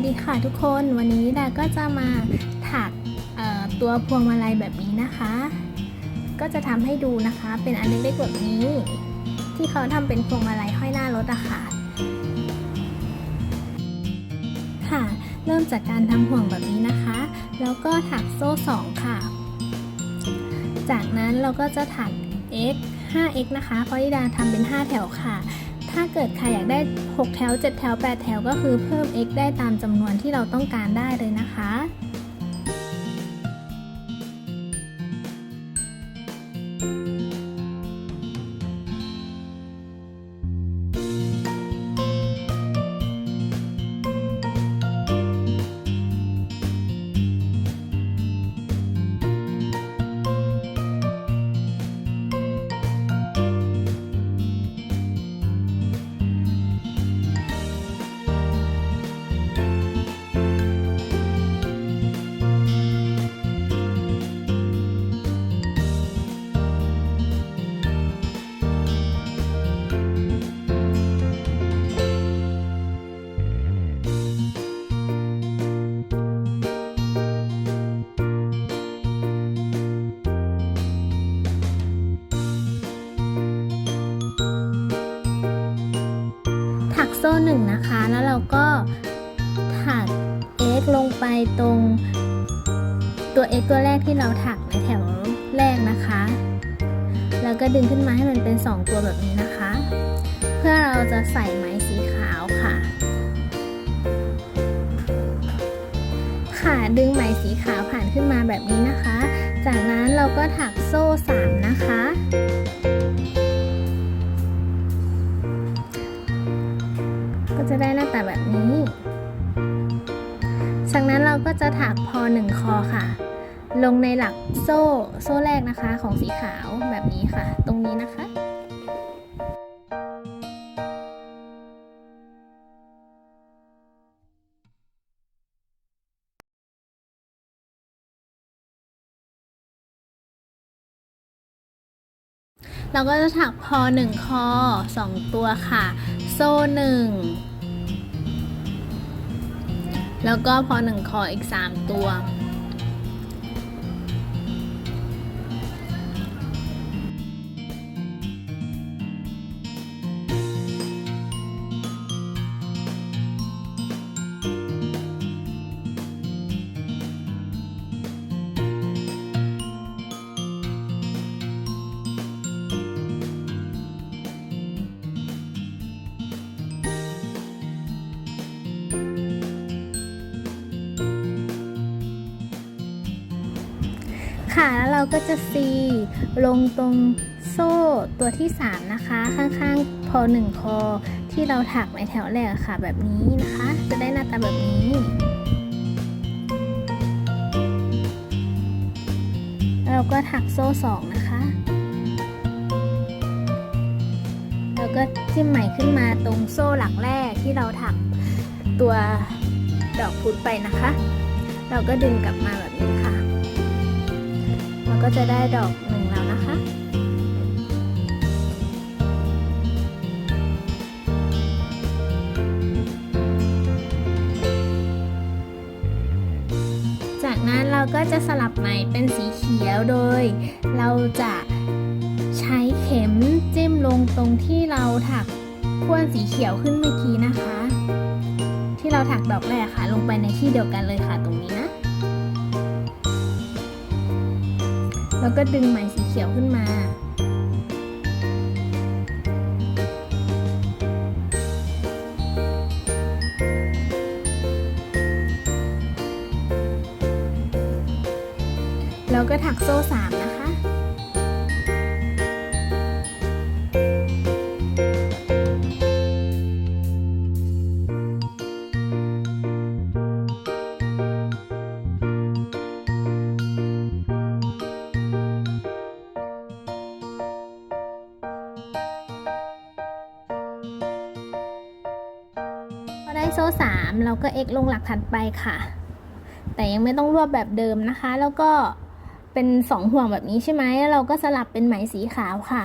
วัสดีค่ะทุกคนวันนี้ดาก็จะมาถักตัวพวงมาลัยแบบนี้นะคะ ก็จะทำให้ดูนะคะ เป็นอันเล็กๆแบบนี้ ที่เขาทำเป็นพวงมาลัยห้อยหน้ารถอะค่ะค่ะ เริ่มจากการทำห่วงแบบนี้นะคะ แล้วก็ถักโซ่สองค่ะ จากนั้นเราก็จะถัก x 5x นะคะเพราะดิดาทำเป็น 5 แถวค่ะ ถ้าเกิดใครอยากได้ 6 แถว 7 แถว 8 แถว ก็คือเพิ่ม x ได้ตามจำนวนที่เราต้องการได้เลยนะคะ กโซ่หนึ่งนะคะ แล้วเราก็ถัก x ลงไปตรงตัว x ตัวแรกที่เราถักในแถวแรกนะคะ แล้วก็ดึงขึ้นมาให้มันเป็น 2 ตัวแบบนี้นะคะ เพื่อเราจะใส่ไหมสีขาวค่ะ ค่ะดึงไหมสีขาวผ่านขึ้นมาแบบนี้นะคะ จากนั้นเราก็ถักโซ่ 3 นะคะ จะได้หน้าตาแบบนี้ จากนั้นเราก็จะถักพอหนึ่งคอค่ะ ลงในหลักโซ่โซ่แรกนะคะของสีขาวแบบนี้ค่ะ ตรงนี้นะคะเราก็จะถักพอหนึ่งคอสองตัวค่ะ โซ่หนึ่ง แล้วก็พอหนึ่งคออีกสามตัว แล้วเราก็จะซีลงตรงโซ่ตัวที่ 3 นะคะ ข้างๆ พอ 1 คอ ที่เราถักในแถวแรกค่ะ แบบนี้นะคะ จะได้หน้าตาแบบนี้ เราก็ถักโซ่ 2 นะคะ แล้วก็จิ้มไหมขึ้นมาตรงโซ่หลักแรกที่เราถักตัวดอกพุธไปนะคะ เราก็ดึงกลับมาแบบนี้ค่ะเรา ก็จะได้ดอกหนึ่งแล้วนะคะ จากนั้นเราก็จะสลับไหม่เป็นสีเขียวโดย เราจะใช้เข็มจิ้มลงตรงที่เราถักพ่วนสีเขียวขึ้นเมื่อกี้นะคะ ที่เราถักดอกแรกค่ะ ลงไปในที่เดียวกันเลยค่ะตรงนี้ แล้วก็ดึงไหมสีเขียวขึ้นมา แล้วก็ถักโซ่สาม ได้โซ่3เราก็ x ลงหลักถัดไปค่ะ แต่ยังไม่ต้องรวบแบบเดิมนะคะ แล้วก็เป็น2ห่วงแบบนี้ใช่ไหมแล้วเราก็สลับเป็นไหมสีขาวค่ะ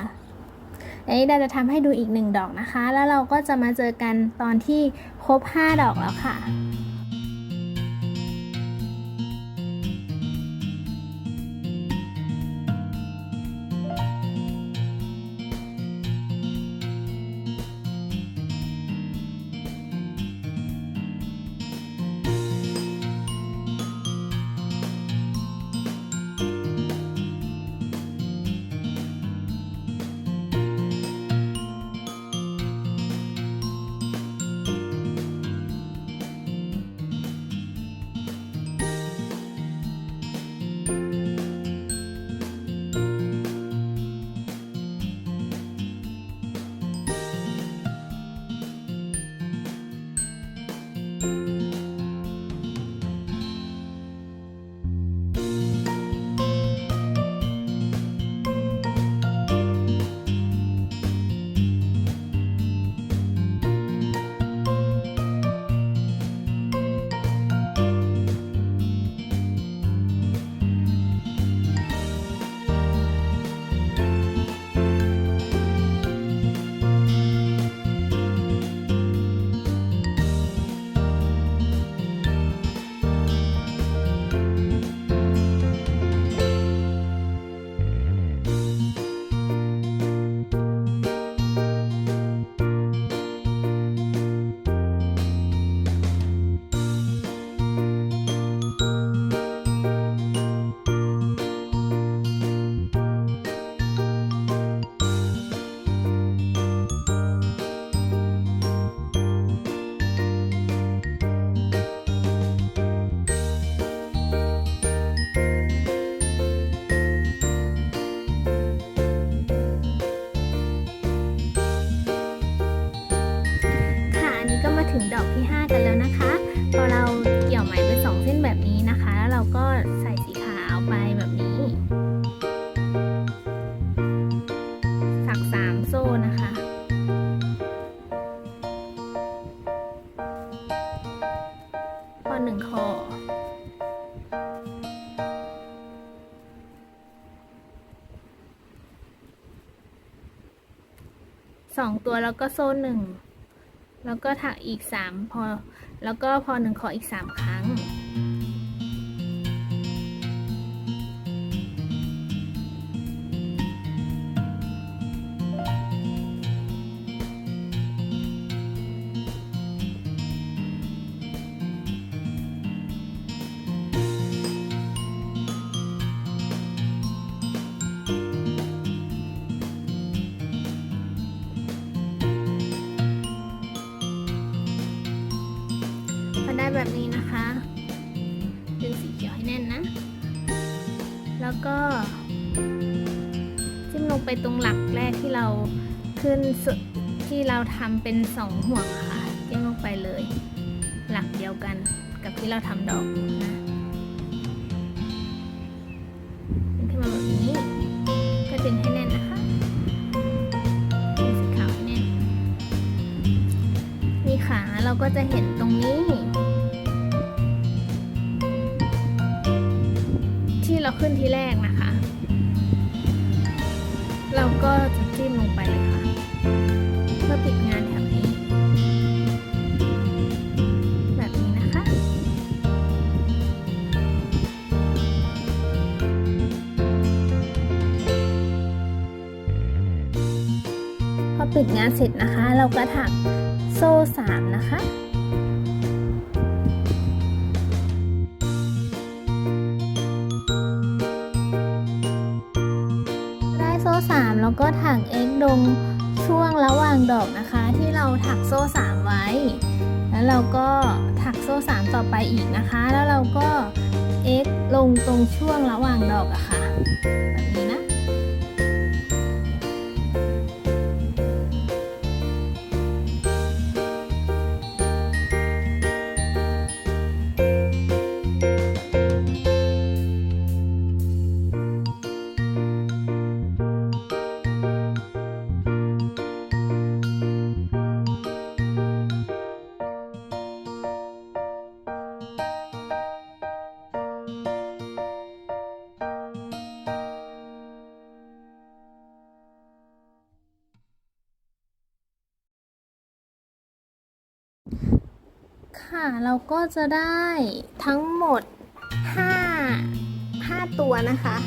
อันนี้ดาจะทำให้ดูอีกหนึ่งดอกนะคะ แล้วเราก็จะมาเจอกันตอนที่ครบ 5 ดอกแล้วค่ะ ถึงดอกที่ 5 กันแล้วนะคะ พอเราเกี่ยวไหมเป็นสองเส้นแบบนี้นะคะแล้วเราก็ใส่สีขาวไปแบบนี้สักสามโซ่นะคะพอหนึ่งคอสองตัวแล้วก็โซ่หนึ่ง แล้วก็ถักอีกสามพอ แล้วก็พอหนึ่งขออีกสามครั้ง พอได้แบบนี้นะคะดึงสีเขียวให้แน่นนะ แล้วก็ จิ้มลงไปตรงหลักแรกที่เราขึ้นสุดที่เราทำเป็นสองห่วงค่ะ จิ้มลงไปเลย หลักเดียวกันกับที่เราทำดอกนะดึงขึ้นมาแบบนี้ ก็ดึงให้แน่นนะคะดึงสีขาวให้แน่น มีขาเราก็จะเห็น ขึ้นที่แรกนะคะ เราก็จะจิ้มลงไปเลยค่ะ เพื่อปิดงานแถวนี้ แบบนี้นะคะ พอปิดงานเสร็จนะคะ เราก็ถักโซ่สามนะคะ ได้โซ่สามแล้วก็ถัก x ดงช่วงระหว่างดอกนะคะ ที่เราถักโซ่สามไว้ แล้วเราก็ถักโซ่สามต่อไปอีกนะคะ แล้วเราก็ x ลงตรงช่วงระหว่างดอกอะค่ะแบบนี้นะ เราก็จะได้ทั้งหมด 5 5 ตัวนะคะ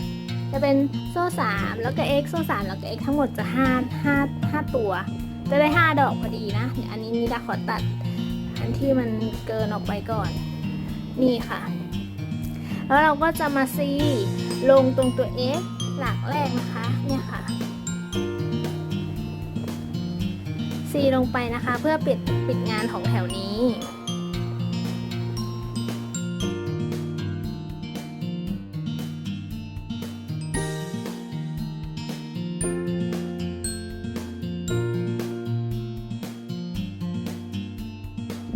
จะเป็นโซ่ 3 แล้วก็ x โซ่ 3 แล้วก็ x ทั้งหมดจะ 5 5 5 ตัว จะได้ 5 ดอกพอดีนะเดี๋ยวอันนี้นิดาขอตัด อันที่มันเกินออกไปก่อน นี่ค่ะ แล้วเราก็จะมาซีลงตรงตัว x หลักแรกนะคะ เนี่ยค่ะซีลงไปนะคะ เพื่อปิดปิดงานของแถวนี้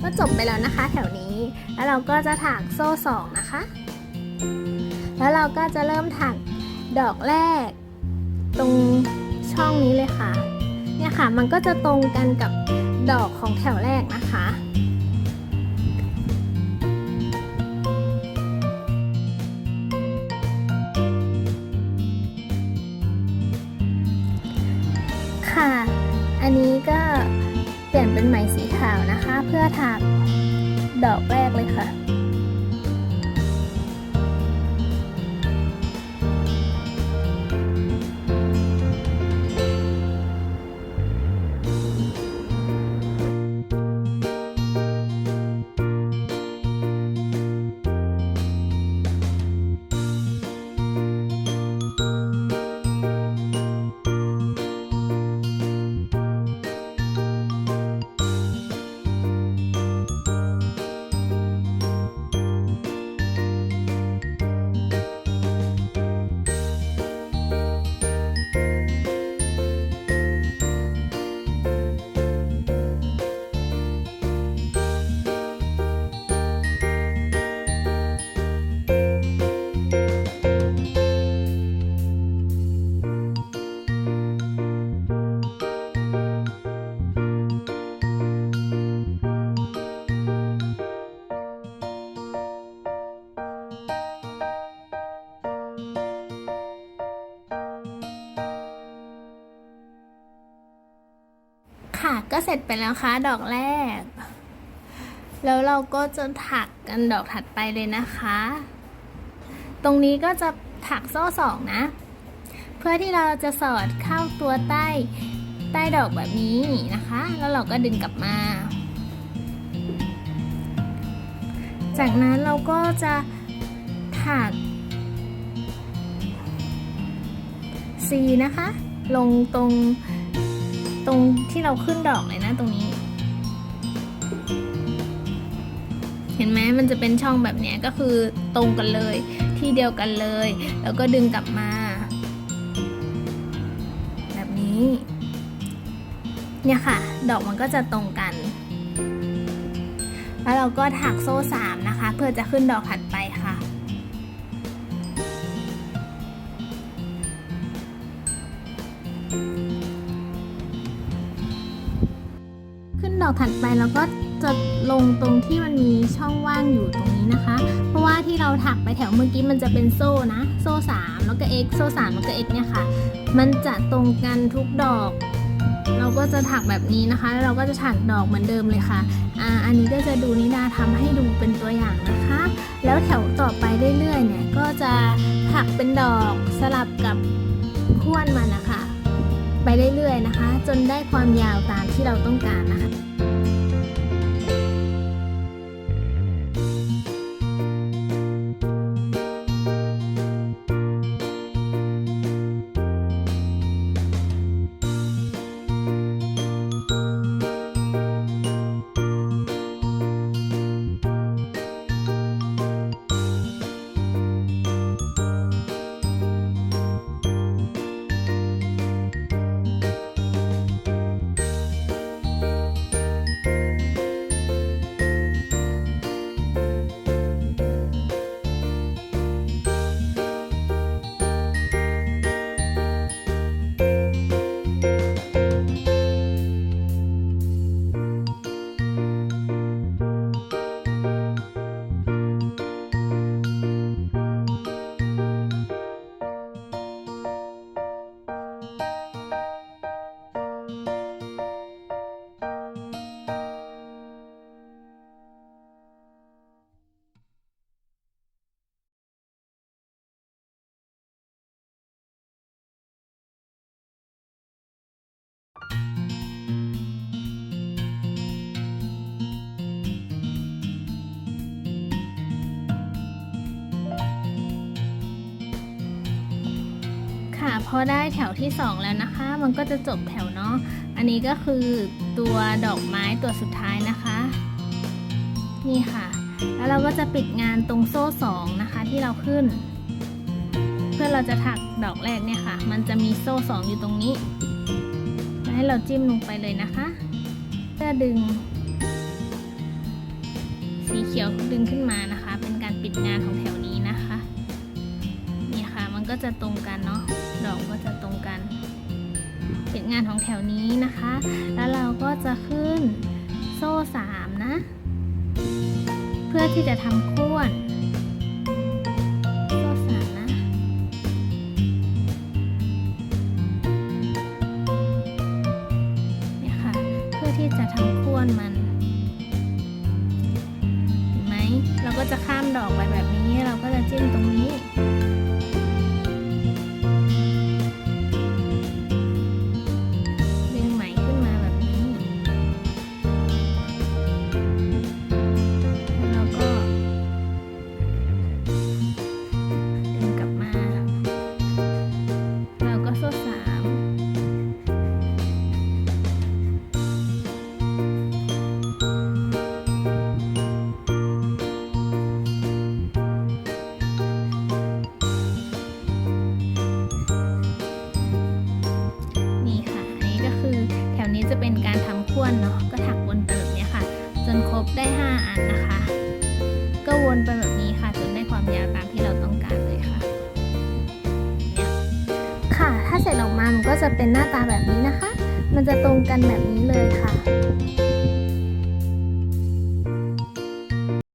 ก็จบไปแล้วนะคะแถวนี้ แล้วเราก็จะถักโซ่สองนะคะ แล้วเราก็จะเริ่มถักดอกแรก ตรงช่องนี้เลยค่ะ เนี่ยค่ะมันก็จะตรงกันกับดอกของแถวแรกนะคะค่ะ ก็เสร็จไปแล้วค่ะดอกแรก แล้วเราก็จะถักกันดอกถัดไปเลยนะคะ ตรงนี้ก็จะถักโซ่สองนะ เพื่อที่เราจะสอดเข้าตัวใต้ใต้ดอกแบบนี้นะคะ แล้วเราก็ดึงกลับมา จากนั้นเราก็จะถัก C นะคะ ลงตรง ตรงที่เราขึ้นดอกเลยนะตรงนี้ เห็นไหมมันจะเป็นช่องแบบเนี้ยก็คือตรงกันเลย ที่เดียวกันเลย แล้วก็ดึงกลับมา แบบนี้ เนี่ยค่ะ ดอกมันก็จะตรงกัน แล้วเราก็ถักโซ่สามนะคะ เพื่อจะขึ้นดอกถัดไป ดอกถัดไปเราก็จะลงตรงที่มันมีช่องว่างอยู่ตรงนี้นะคะ เพราะว่าที่เราถักไปแถวเมื่อกี้มันจะเป็นโซ่นะ โซ่สามแล้วก็ x โซ่สามแล้วก็ x เนี่ยค่ะ มันจะตรงกันทุกดอก เราก็จะถักแบบนี้นะคะ แล้วเราก็จะถักดอกเหมือนเดิมเลยค่ะ อ่า อันนี้ก็จะดูนิดาทำให้ดูเป็นตัวอย่างนะคะ แล้วแถวต่อไปเรื่อยๆ เนี่ย ก็จะถักเป็นดอกสลับกับขั้วมันนะคะ ไปเรื่อยๆนะคะ จนได้ความยาวตามที่เราต้องการนะคะ อได้แถวที่ 2 แล้วนะคะ มันก็จะจบแถวเนาะ อันนี้ก็คือตัวดอกไม้ตัวสุดท้ายนะคะ นี่ค่ะ แล้วเราก็จะปิดงานตรงโซ่ 2 นะคะที่เราขึ้น เพื่อเราจะถักดอกแรกเนี่ยค่ะ มันจะมีโซ่ 2 อยู่ตรงนี้ ให้เราจิ้มลงไปเลยนะคะ เพื่อดึง สีเขียวดึงขึ้นมานะคะ เป็นการปิดงานของแถวนี้นะคะ นี่ค่ะ มันก็จะตรงกันเนาะ กก็จะตรงกันเป็นงานของแถวนี้นะคะ แล้วเราก็จะขึ้นโซ่สามนะ เพื่อที่จะทำข้วนโซ่สามนะ เนี่ยค่ะ เพื่อที่จะทำข้วนมันเห็นไหมเราก็จะข้ามดอกไปแบบนี้ เราก็จะจิ้มตรงนี้ เป็นหน้าตาแบบนี้นะคะ มันจะตรงกันแบบนี้เลยค่ะ